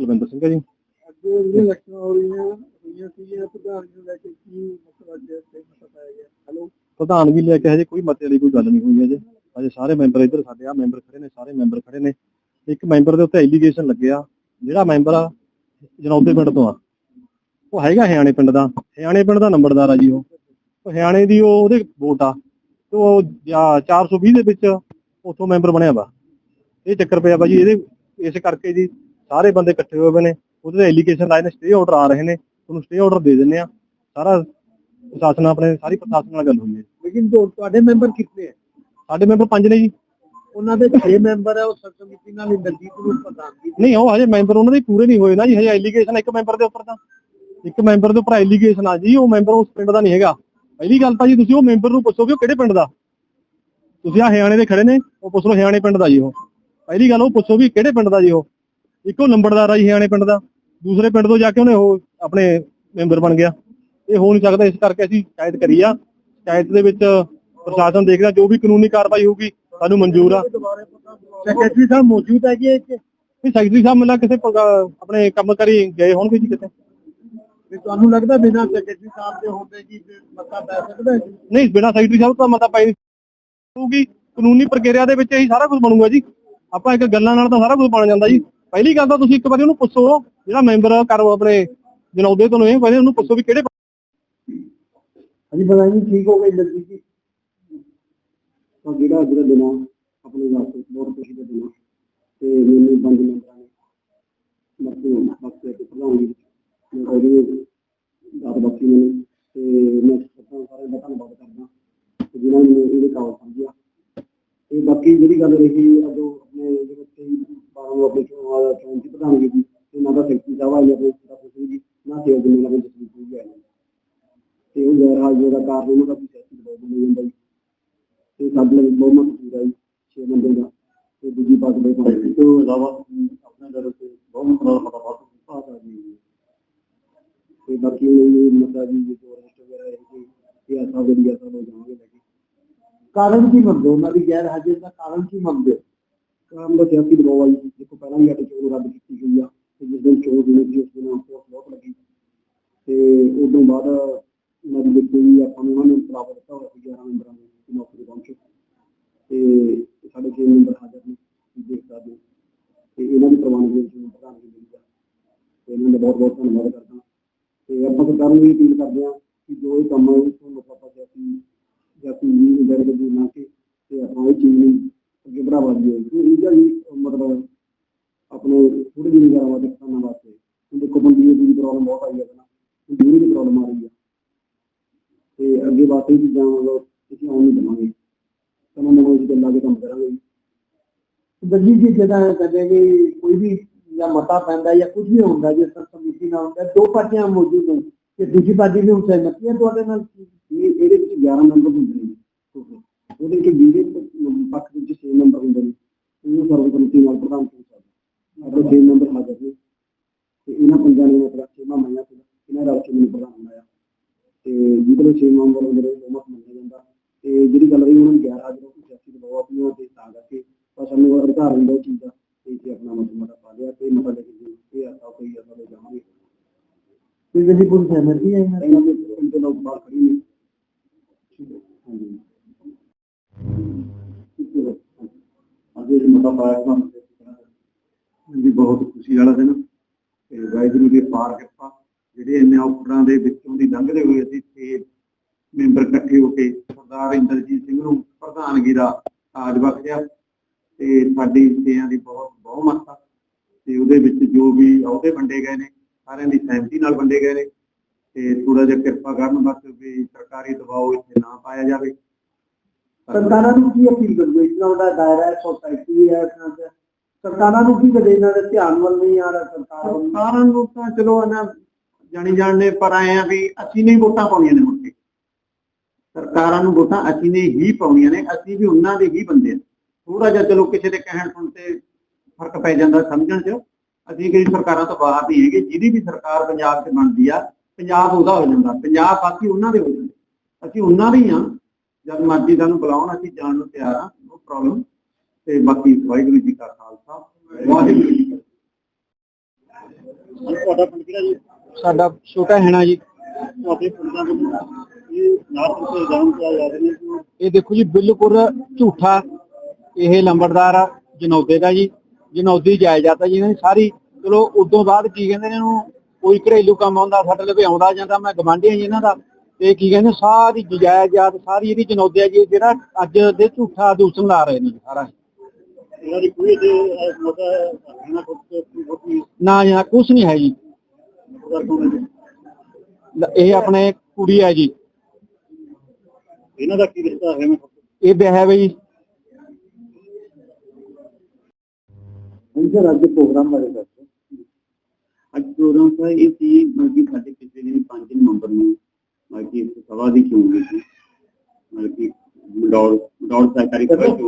ਕੁਲਵਿੰਦਰ ਸਿੰਘ ਹੈ ਜੀ। ਅੱਜ ਜਿਹੜੀਆਂ ਇਲੈਕਸ਼ਨ ਹੋ ਰਹੀਆਂ ਹੋਈਆਂ ਸੀਗੀਆਂ ਪ੍ਰਧਾਨ ਜੀ ਨੂੰ ਲੈ ਕੇ ਕੀ ਮਸਲਾ ਅੱਜ ਤੇ ਮਸਲਾ ਗਿਆ? ਹੈਲੋ? ਪ੍ਰਧਾਨ ਵੀ ਲੈ ਕੇ ਹਜੇ ਕੋਈ ਮਤੇ ਵਾਲੀ ਕੋਈ ਗੱਲ ਨਹੀਂ ਹੋਈ ਅਜੇ ਅਜੇ ਸਾਰੇ ਮੈਂਬਰ ਇੱਧਰ ਸਾਡੇ ਆ ਮੈਂਬਰ ਖੜੇ ਨੇ ਸਾਰੇ ਮੈਂਬਰ ਖੜੇ ਨੇ। ਇੱਕ ਮੈਂਬਰ ਦੇ ਉੱਤੇ ਐਲੀਗੇਸ਼ਨ ਲੱਗਿਆ। ਜਿਹੜਾ ਮੈਂਬਰ ਆ ਜਨੌਦੇ ਪਿੰਡ ਤੋਂ ਆ। ਉਹ ਹੈਗਾ ਹਿਆਣੇ ਪਿੰਡ ਦਾ। ਹਿਆਣੇ ਪਿੰਡ ਦਾ ਨੰਬਰਦਾਰ ਆ ਜੀ ਉਹ। ਉਹ ਹਿਆਣੇ ਦੀ ਉਹ ਉਹਦੇ ਵੋਟ ਆ। ਤੇ ਉਹ ਜਾਂ 420 ਦੇ ਵਿੱਚ ਉੱਥੋਂ ਮੈਂਬਰ ਬਣਿਆ ਵਾ। ਇਹ ਚੱਕਰ ਪਿਆ ਵਾ ਜੀ ਇਹਦੇ ਇਸ ਕਰਕੇ ਜੀ ਸਾਰੇ ਬੰਦੇ ਇਕੱਠੇ ਹੋਏ ਹੋਏ ਨੇ ਉਹਦੇ ਤੇ ਐਲੀਗੇਸ਼ਨ ਲਾਏ ਨੇ ਸਟੇ ਆਰਡਰ ਆ ਰਹੇ ਨੇ ਉਹਨੂੰ ਸਟੇ ਆਰਡਰ ਦੇ ਦਿੰਨੇ ਆ ਸਾਰਾ ਪ੍ਰਸ਼ਾਸਨ ਆਪਣੇ ਸਾਰੀ ਪ੍ਰਸ਼ਾਸਨ ਨਾਲ ਗੱਲ ਹੋਈ ਹੈ। ਲੇਕਿਨ ਤੁਹਾਡੇ ਮੈਂਬਰ ਕਿੰਨੇ ਹੈ? ਸਾਡੇ ਮੈਂਬਰ ਪੰਜ ਨੇ ਜੀ। ਉਹਨਾਂ ਦੇ 6 ਮੈਂਬਰ ਹੈ ਉਹ ਸਰਕਲ ਕਮੇਟੀ ਨਾਲ ਇੰਦਰਜੀਤ ਨੂੰ ਪ੍ਰਧਾਨ ਨਹੀਂ ਉਹ ਹਜੇ ਮੈਂਬਰ ਉਹਨਾਂ ਦੇ ਪੂਰੇ ਨਹੀਂ ਹੋਏ ਨਾ ਜੀ ਹਜੇ ਐਲੀਗੇਸ਼ਨ ਇੱਕ ਮੈਂਬਰ ਦੇ ਉੱਪਰ ਤਾਂ। ਇੱਕ ਮੈਂਬਰ ਦੇ ਉੱਪਰ ਐਲੀਗੇਸ਼ਨ ਆ ਜੀ ਉਹ ਮੈਂਬਰ ਉਸ ਪਿੰਡ ਦਾ ਨਹੀਂ ਹੈਗਾ। ਪਹਿਲੀ ਗੱਲ ਤਾਂ ਜੀ ਤੁਸੀਂ ਉਹ ਮੈਂਬਰ ਨੂੰ ਪੁੱਛੋ ਕਿ ਉਹ ਕਿਹੜੇ ਪਿੰਡ ਦਾ? ਤੁਸੀਂ ਆ ਹਰਿਆਣੇ ਦੇ ਖੜੇ ਨੇ ਉਹ ਪੁੱਛ ਲਓ ਹਰਿਆਣੇ ਪਿੰਡ ਦਾ ਜੀ ਉਹ। ਪਹਿਲੀ ਗੱਲ ਉਹ ਪੁੱਛੋ ਵੀ ਕਿਹੜੇ ਪਿੰਡ ਦਾ ਜੀ ਉਹ? ਇੱਕੋ ਨੰਬਰਦਾਰ ਆ ਜੀ ਹਰਿਆਣੇ ਪਿੰਡ ਦਾ ਦੂਸਰੇ ਪਿੰਡ ਤੋਂ ਜਾ ਕੇ ਉਹਨੇ ਉਹ ਆਪਣੇ ਮੈਂਬਰ ਬਣ ਗਿਆ। ਇਹ ਹੋ ਨਹੀਂ ਸਕਦਾ ਇਸ ਕਰਕੇ ਅਸੀਂ ਸ਼ਿਕਾਇਤ ਕਰੀ ਆ। ਸ਼ਿਕਾਇਤ ਦੇ ਵਿੱਚ ਪ੍ਰਸ਼ਾਸਨ ਦੇਖਦਾ ਜੋ ਵੀ ਕਾਨੂੰਨੀ ਕਾਰਵਾਈ ਹੋਊਗੀ ਸਾਨੂੰ ਮਨਜ਼ੂਰ ਆ। ਸੈਕਟਰੀ ਸਾਹਿਬ ਮੌਜੂਦ ਹੈ ਜੀ ਵੀ ਸੈਕਟਰੀ ਸਾਹਿਬ ਮਿਲਾ ਕਿਸੇ ਆਪਣੇ ਕੰਮ ਕਰੀ ਗਏ ਹੋਣਗੇ ਜੀ ਕਿਤੇ। ਤੁਹਾਨੂੰ ਲੱਗਦਾ ਬਿਨਾਂ ਸੈਕਟਰੀ ਸਾਹਿਬ ਦੇ ਹੁੰਦੇ ਕੀ ਮਤਾ ਪੈ ਸਕਦਾ ਜੀ? ਨਹੀਂ ਬਿਨਾਂ ਸੈਕਟਰੀ ਸਾਹਿਬ ਤੋਂ ਮਤਾ ਪਾਈ ਹੋਊਗੀ ਕਾਨੂੰਨੀ ਪ੍ਰਕਿਰਿਆ ਦੇ ਵਿੱਚ ਇਹੀ ਸਾਰਾ ਕੁਝ ਬਣੂਗਾ ਜੀ। ਆਪਾਂ ਇੱਕ ਗੱਲਾਂ ਨਾਲ ਤਾਂ ਸਾਰਾ ਕੁਝ ਬਣ ਜਾਂਦਾ ਜੀ। ਪਹਿਲੀ ਗੱਲ ਤਾਂ ਤੁਸੀਂ ਇੱਕ ਵਾਰੀ ਉਹਨੂੰ ਪੁੱਛੋ, ਜਿਹੜਾ ਮੈਂਬਰ ਕਰ ਆਪਣੇ ਜਨੌਦੇ ਤੋਂ ਇਹ ਪਹਿਲੇ ਉਹਨੂੰ ਪੁੱਛੋ ਵੀ ਕਿਹੜੇ ਹਾਂਜੀ ਬਤਾਈਏ ਠੀਕ ਹੋ ਗਈ ਇੰਦਰਜੀਤ ਜੀ ਤਾਂ ਜਿਹੜਾ ਅੱਜ ਦਾ ਦਿਨ ਆਪਣੇ ਵਾਸਤੇ ਬਹੁਤ ਖੁਸ਼ੀ ਦਾ ਦਿਨ ਤੇ ਮੈਨੂੰ ਪੰਜ ਮੈਂਬਰਾਂ ਨੇ ਮਰਦੇ ਬਖਸ਼ੇ ਤੇ ਪ੍ਰਧਾਨਗੀ ਮੈਂ ਉਹਦੀ ਦਾਤ ਬਖਸ਼ੀ ਮੈਨੂੰ ਤੇ ਮੈਂ ਸਭ ਸਾਰਿਆਂ ਦਾ ਧੰਨਵਾਦ ਕਰਦਾ। ਜਿਨ੍ਹਾਂ ਨੇ ਇਹਦੇ ਕਾਬਲ ਸਮਝਿਆ। ਤੇ ਬਾਕੀ ਜਿਹੜੀ ਗੱਲ ਰਹੀ, ਅੱਜ ਉਹ ਆਪਣੇ ਜਿਹੜੇ ਤੇ ਬਾਰਾਂ ਨੂੰ ਆਪਣੇ ਚੋਣ ਦਾ ਚੋਣ ਦੀ ਪ੍ਰਧਾਨਗੀ ਦੀ ਤੇ ਨਾ ਤਾਂ ਸੈਕਟਰੀ ਸਾਹਿਬ ਆਈ ਆਪਣੇ ਦਾ ਕੁਝ ਜੀ ਨਾ ਤੇ ਜਿੰਨੇ ਨਾਲ ਜਸਵੀਰ ਜੀ ਆਏ ਨੇ ਤੇ ਉਹ ਗੈਰ ਹਾਜ਼ਰੀ ਦਾ ਕਾਰਨ ਉਹਨਾਂ ਦਾ ਵੀ ਸਿਆਸੀ ਦਬਾਅ ਬਣਿਆ ਜਾਂਦਾ ਜੀ। ਤੇ ਸਾਡੇ ਲਈ ਬਹੁਮਤ ਪੂਰਾ ਜੀ ਛੇ ਬੰਦੇ ਦਾ। ਤੇ ਦੂਜੀ ਪਾਰਟੀ ਦੇ ਕੋਲ ਇਸ ਤੋਂ ਇਲਾਵਾ ਆਪਣੇ ਦਰ ਤੇ ਬਹੁਮਤ ਨਾਲ ਪਤਾ ਬਾਤ ਪਾਸ ਆ ਜੀ। ਤੇ ਬਾਕੀ ਇਹ ਮਤਾ ਜੀ ਜੋ ਰਜਿਸਟਰ ਵਗੈਰਾ ਹੈ ਕਿ ਇਹ ਆਸਾ ਜਿਹੜੀ ਆਸਾ ਹੋ ਜਾਵਾਂਗੇ ਲੈ ਕੇ। ਕਾਰਨ ਕੀ ਮੰਨਦੇ ਹੋ? ਉਹਨਾਂ ਦੀ ਗੈਰ ਹਾਜ਼ਰੀ ਦਾ ਕਾਰਨ ਕੀ ਮੰਨਦੇ ਹੋ? ਕੰਮ ਦਾ ਸਿਆਸੀ ਦਬਾਅ ਤੇ ਜਿਸ ਉਦੋਂ ਬਾਅਦ ਉਹਨਾਂ ਦੀ ਵੀ ਆਪਾਂ ਨੂੰ ਉਹਨਾਂ ਨੇ ਇਨਕਲਾਬ ਦਿੱਤਾ ਹੋਇਆ ਸੀ 11 ਮੈਂਬਰਾਂ ਦੇ ਨੌਕਰੀ ਪਹੁੰਚੇ ਤੇ ਸਾਡੇ ਛੇ ਮੈਂਬਰ ਹਾਜ਼ਰ ਨੇ ਦੇਖ ਸਕਦੇ ਤੇ ਇਹਨਾਂ ਦੀ ਪ੍ਰਵਾਨਗੀ ਵਿੱਚ ਮੈਨੂੰ ਪ੍ਰਧਾਨਗੀ ਮਿਲੀ ਤੇ ਇਹਨਾਂ ਦਾ ਬਹੁਤ ਬਹੁਤ ਧੰਨਵਾਦ ਕਰਦਾ ਤੇ ਆਪਾਂ ਸਰਕਾਰ ਨੂੰ ਵੀ ਅਪੀਲ ਕਰਦੇ ਹਾਂ ਕਿ ਜੋ ਇਹ ਕੰਮ ਹੈ ਉਸ ਨੂੰ ਮਤਲਬ ਆਪਾਂ ਜਾਤੀ ਜਾਤੀ ਨਹੀਂ ਦਰਦ ਦੀ ਨਾ ਕਿ ਤੇ ਆਪਾਂ ਇਹ ਚੀਜ਼ ਨੂੰ ਅੱਗੇ ਵਧਾਵਾ ਦਈਏ ਇਹ ਜੀ ਮਤਲਬ ਆਪਣੇ ਥੋੜੇ ਜਿਹੇ ਜ਼ਿਆਦਾ ਵਾਸਤੇ ਕਿਸਾਨਾਂ ਵਾਸਤੇ। ਦੇਖੋ ਬੰਦੀ ਦੀ ਪ੍ਰੋਬਲਮ ਬਹੁਤ ਆਈ ਹੈ ਨਾ ਬਿਜਲੀ ਦੀ ਪ੍ਰੋਬਲਮ ਆ ਰਹੀ ਹੈ ਤੇ ਅੱਗੇ ਵਾਸਤੇ ਵੀ ਚੀਜ਼ਾਂ ਮਤਲਬ ਅਸੀਂ ਆਉਣ ਨਹੀਂ ਦੇਵਾਂਗੇ। ਤਾਂ ਮੈਂ ਉਹ ਚੀਜ਼ਾਂ ਲਾ ਕੇ ਕੰਮ ਕਰਾਂਗੇ। ਜੀ ਇੰਦਰਜੀਤ ਜੀ ਜਿਹੜਾ ਕਹਿੰਦੇ ਕਿ ਕੋਈ ਵੀ ਜਾਂ ਮਤਾ ਪੈਂਦਾ ਜਾਂ ਕੁਝ ਵੀ ਹੁੰਦਾ, ਜੇ ਸਰ ਕਮੇਟੀ ਨਾਲ ਹੁੰਦਾ, ਦੋ ਪਾਰਟੀਆਂ ਮੌਜੂਦ ਨੇ। ਤੇ ਦੂਜੀ ਪਾਰਟੀ ਵੀ ਹੁਣ ਸਹਿਮਤੀ ਹੈ ਤੁਹਾਡੇ ਨਾਲ? ਇਹ, ਇਹਦੇ ਵਿੱਚ 11 ਮੈਂਬਰ ਹੁੰਦੇ ਨੇ। total। ਉਹਦੇ ਵਿੱਚ ਵੀਰੇ ਪੱਖ ਵਿੱਚ 6 ਮੈਂਬਰ ਹੁੰਦੇ ਨੇ। ਉਹ ਸਰਵ ਕਮੇਟੀ ਨਾਲ ਪ੍ਰਧਾਨ ਚੁਣ ਸਕਦੇ ਆਪਣੇ 6 ਮੈਂਬਰ ਹਾਜ਼ਰ ਨੇ। ਤੇ ਇਹਨਾਂ ਪੰਜਾਂ ਨੇ ਮਤਲਬ ਛੇਵਾਂ ਮੰਨਿਆ ਸੀ ਇਹਨਾਂ ਰਲ ਕੇ ਮੈਨੂੰ ਪ੍ਰਧਾਨ ਬਣਾਇਆ। ਤੇ ਜਿਹਦੇ ਵਿੱਚ 6 ਮੈਂਬਰ ਹੁੰਦੇ ਨੇ ਉਹ ਮਤ ਮੰਨਿਆ ਜਾਂਦਾ। ਤੇ ਜਿਹੜੀ ਗੱਲ ਰਹੀ ਉਹਨਾਂ ਨੂੰ 11 ਹਾਜ਼ਰ ਕੇ ਸਿਆਸੀ ਦਬਾਅ ਆਪਣੀਆਂ ਤੇ ਤਾਂ ਕਰਕੇ ਪਰ ਸਾਨੂੰ ਅਧਿਕਾਰ ਹੁੰਦਾ ਚੀਜ਼ ਦਾ ਤੇ ਇੱਥੇ ਆਪਣਾ ਮਤ ਮਤਾ ਪਾ ਲਿਆ ਤੇ ਮਤਾ ਲੈ ਕੇ ਜੀ ਇਹ ਆਸਾ ਕੋਈ ਆਸਾ ਲੈ ਜਾਵਾਂਗੇ। ਤੇ ਜਿਹੜੀ ਪੂਰੀ ਸਹਿਮਤੀ ਹੈ ਇਹਨਾਂ ਦੀ? ਪਿੰਡ ਦੇ ਲੋਕ ਬਾਹਰ ਖੜੀ ਨੇ। ਹਾਂਜੀ। ਅੱਜ ਇਹ ਮਤਾ ਪਾਇਆ ਤੁਹਾਨੂੰ ਜੀ ਬਹੁਤ ਖੁਸ਼ੀ ਵਾਲਾ ਦਿਨ। ਤੇ ਵਾਹਿਗੁਰੂ ਦੀ ਪਾਰ ਕਿਰਪਾ। ਜਿਹੜੇ ਇੰਨੇ ਔਕੜਾਂ ਦੇ ਵਿੱਚੋਂ ਦੀ ਲੰਘਦੇ ਹੋਏ ਅਸੀਂ ਛੇ ਮੈਂਬਰ ਇਕੱਠੇ ਹੋ ਕੇ ਸਰਦਾਰ ਇੰਦਰਜੀਤ ਸਿੰਘ ਨੂੰ ਪ੍ਰਧਾਨਗੀ ਦਾ ਤਾਜ ਬਖਸ਼ਿਆ ਤੇ ਸਾਡੀ ਛੇਆਂ ਦੀ ਬਹੁਤ ਬਹੁਮਤ ਤੇ ਉਹਦੇ ਵਿੱਚ ਜੋ ਵੀ ਅਹੁਦੇ ਵੰਡੇ ਗਏ ਨੇ ਸਾਰਿਆਂ ਦੀ ਸਹਿਮਤੀ ਨਾਲ ਵੰਡੇ ਗਏ ਨੇ। ਤੇ ਥੋੜਾ ਜਿਹਾ ਕਿਰਪਾ ਕਰਨ ਬਸ ਵੀ ਸਰਕਾਰੀ ਦਬਾਅ ਇੱਥੇ ਨਾ ਪਾਇਆ ਜਾਵੇ। ਸਰਕਾਰਾਂ ਨੂੰ ਕੀ ਅਪੀਲ ਕਰਦੇ ਇਤਨਾ ਵੱਡਾ ਦਾਇਰਾ ਸੋਸਾਇਟੀ ਹੈ ਤੇ ਸਰਕਾਰਾਂ ਨੂੰ ਕੀ ਕਦੇ ਇਹਨਾਂ ਦੇ ਧਿਆਨ ਵੱਲ ਨਹੀਂ ਆ ਰਿਹਾ ਸਰਕਾਰ ਨੂੰ ਤਾਂ ਚਲੋ ਨਾ ਜਾਣੀ ਜਾਣਦੇ ਪਰ ਆਏ ਆ ਵੀ ਅਸੀਂ ਨਹੀਂ ਵੋਟਾਂ ਪਾਉਣੀਆਂ ਨੇ ਮੁੜ ਕੇ। ਸਰਕਾਰਾਂ ਨੂੰ ਵੋਟਾਂ ਅਸੀਂ ਨੇ ਹੀ ਪਾਉਣੀਆਂ ਨੇ, ਅਸੀਂ ਵੀ ਉਹਨਾਂ ਦੇ ਹੀ ਬੰਦੇ ਆ। ਥੋੜਾ ਜਿਹਾ ਚਲੋ ਕਿਸੇ ਦੇ ਕਹਿਣ ਸੁਣ ਤੇ ਫ਼ਰਕ ਪੈ ਜਾਂਦਾ, ਸਮਝਣ 'ਚ। ਅਸੀਂ ਕਿਹੜੀ ਸਰਕਾਰਾਂ ਤੋਂ ਬਾਹਰ ਨਹੀਂ ਹੈਗੇ, ਜਿਹਦੀ ਵੀ ਸਰਕਾਰ ਪੰਜਾਬ 'ਚ ਬਣਦੀ ਆ, ਪੰਜਾਬ ਉਹਦਾ ਹੋ ਜਾਂਦਾ। ਪੰਜਾਬ ਬਾਕੀ ਉਹਨਾਂ ਦੇ ਹੋ ਜਾਂਦੇ। ਅਸੀਂ ਉਹਨਾਂ ਦੇ ਹੀ ਆ। ਜਦ ਮਰਜ਼ੀ ਸਾਨੂੰ ਬੁਲਾਉਣ, ਅਸੀਂ ਜਾਣ ਨੂੰ ਤਿਆਰ ਆ, ਨੋ ਪ੍ਰੋਬਲਮ। ਤੇ ਬਾਕੀ ਵਾਹਿਗੁਰੂ ਜੀ ਕਾ ਖਾਲਸਾ, ਵਾਹਿਗੁਰੂ ਜੀ ਕੀ ਫਤਿਹ। ਤੁਹਾਡਾ ਪਿੰਡ ਕਿਹੜਾ ਜੀ? ਸਾਡਾ ਛੋਟਾ ਹੈਣਾ ਜੀ। ਤੁਹਾਡੇ ਪਿੰਡਾਂ ਦੇ ਇਹ ਤੋਂ ਜਾ ਰਹੇ ਨੇ ਇਹ ਦੇਖੋ ਜੀ ਬਿਲਕੁਲ ਝੂਠਾ ਇਹ ਲੰਬੜਦਾਰ ਜਨੌਦੇ ਦਾ ਜੀ। ਜਨੌਦੀ ਜਾਇਦਾਦ ਆ ਜੀ ਇਹਨਾਂ ਦੀ ਸਾਰੀ। ਚਲੋ ਉਦੋਂ ਬਾਅਦ ਕੀ ਕਹਿੰਦੇ ਨੇ ਇਹਨੂੰ ਕੋਈ ਘਰੇਲੂ ਕੰਮ ਆਉਂਦਾ ਸਾਡੇ ਲਈ ਆਉਂਦਾ ਜਾਂਦਾ ਮੈਂ ਗਵਾਂਢੀ ਜੀ ਇਹਨਾਂ ਦਾ। ਤੇ ਕੀ ਕਹਿੰਦੇ ਸਾਰੀ ਜਾਇਦਾਦ ਸਾਰੀ ਇਹਦੀ ਜਨੌਦੇ ਜੀ ਜਿਹੜਾ ਅੱਜ ਦੇ ਝੂਠਾ ਦੂਸਣ ਲਾ ਰਹੇ ਨੇ ਸਾਰਾ। ਇਹਨਾਂ ਦੀ ਕੋਈ ਜੇ। ਕੋਈ ਨਾ ਕੁਝ ਨਹੀਂ ਹੈ ਜੀ। ਇਹ ਆਪਣੇ ਕੁੜੀ ਹੈ ਜੀ। ਇਹਨਾਂ ਦਾ ਕੀ ਰਿਸ਼ਤਾ ਹੈ? ਇਹ ਵਿਆਹ ਹੈ ਜੀ ਸਰ ਅੱਜ ਪ੍ਰੋਗਰਾਮ ਬਾਰੇ ਦੱਸੋ। ਅੱਜ ਪ੍ਰੋਗਰਾਮ ਸਰ ਇਹ ਸੀ ਕਿ ਸਾਡੇ ਪਿਛਲੇ ਦਿਨ 5 ਨਵੰਬਰ ਨੂੰ ਮਤਲਬ ਕਿ ਸਭਾ ਦੀ ਚੋਣ ਹੋਈ ਸੀ। ਮਤਲਬ ਕਿ ਮਡੌਰ ਮਡੌਰ ਸਹਿਕਾਰੀ